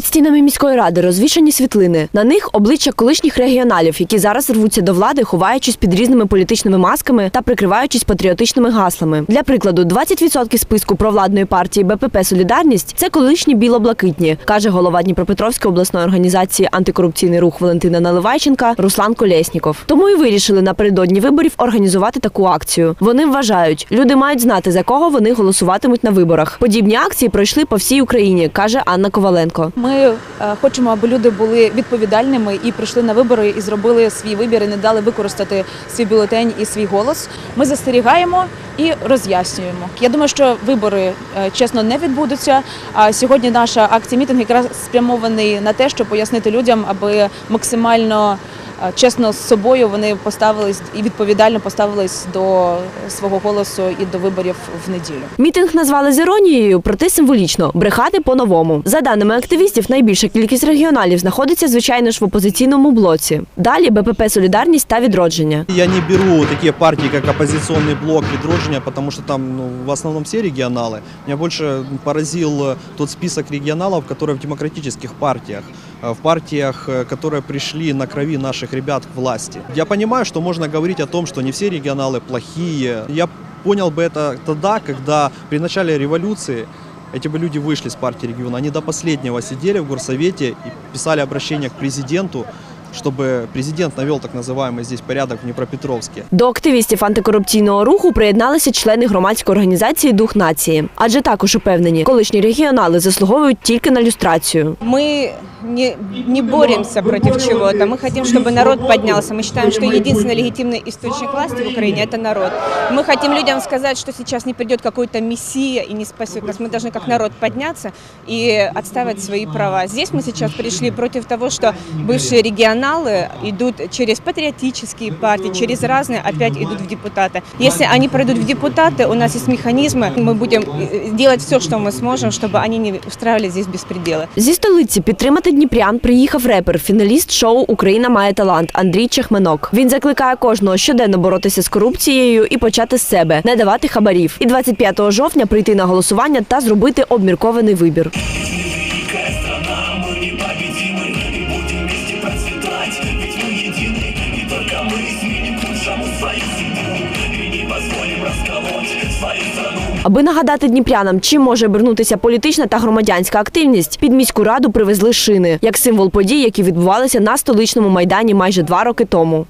Під стінами міської ради розвішані світлини. На них обличчя колишніх регіоналів, які зараз рвуться до влади, ховаючись під різними політичними масками та прикриваючись патріотичними гаслами. Для прикладу, 20% списку провладної партії БПП Солідарність це колишні білоблакитні, каже голова Дніпропетровської обласної організації антикорупційний рух Валентина Наливайченка Руслан Колєсніков. Тому і вирішили напередодні виборів організувати таку акцію. Вони вважають, люди мають знати за кого вони голосуватимуть на виборах. Подібні акції пройшли по всій Україні, каже Анна Коваленко. Ми е, хочемо, аби люди були відповідальними і прийшли на вибори і зробили свій вибір і не дали використати свій бюлетень і свій голос. Ми застерігаємо і роз'яснюємо. Я думаю, що вибори е, чесно не відбудуться. А сьогодні наша акція мітинг якраз спрямований на те, щоб пояснити людям, аби максимально чесно з собою вони поставились і відповідально поставились до свого голосу і до виборів в неділю. Мітинг назвали з іронією, проте символічно брехати по-новому. За даними активістів, найбільша кількість регіоналів знаходиться, звичайно ж, в опозиційному блоці. Далі БПП Солідарність та відродження. Я не беру такие партии, как оппозиционный блок Ведрожения, потому что там ну, в основном все регионалы. Меня больше поразил э, тот список регионалов, которые в демократических партиях, э, в партиях, э, которые пришли на крови наших ребят к власти. Я понимаю, что можно говорить о том, что не все регионалы плохие. Я понял бы это тогда, когда при начале революции эти бы люди вышли с партии региона. Они до последнего сидели в горсовете и писали обращение к президенту, чтобы президент навел так называемый здесь порядок в Днепропетровске. До активістів антикорупційного руху приєдналися члени громадської організації Дух нації, адже також упевнені, колишні регіонали заслуговують тільки на люстрацію. Мы не, не боремся против чего-то. Мы хотим, чтобы народ поднялся. Мы считаем, что единственный легитимный источник власти в Украине – это народ. Мы хотим людям сказать, что сейчас не придет какой-то мессия и не спасет нас. Мы должны как народ подняться и отстаивать свои права. Здесь мы сейчас пришли против того, что бывшие регионалы идут через патриотические партии, через разные, опять идут в депутаты. Если они пройдут в депутаты, у нас есть механизмы, мы будем э, делать все, что мы сможем, чтобы они не устраивали здесь беспределы. Зі столиці підтримати Дніпрян приїхав репер, фіналіст шоу Україна має талант Андрій Чехменок. Він закликає кожного щоденно боротися з корупцією і почати з себе, не давати хабарів. І 25 жовтня прийти на голосування та зробити обміркований вибір. Аби нагадати дніпрянам, чим може обернутися політична та громадянська активність, під міську раду привезли шини як символ подій, які відбувалися на столичному майдані майже два роки тому.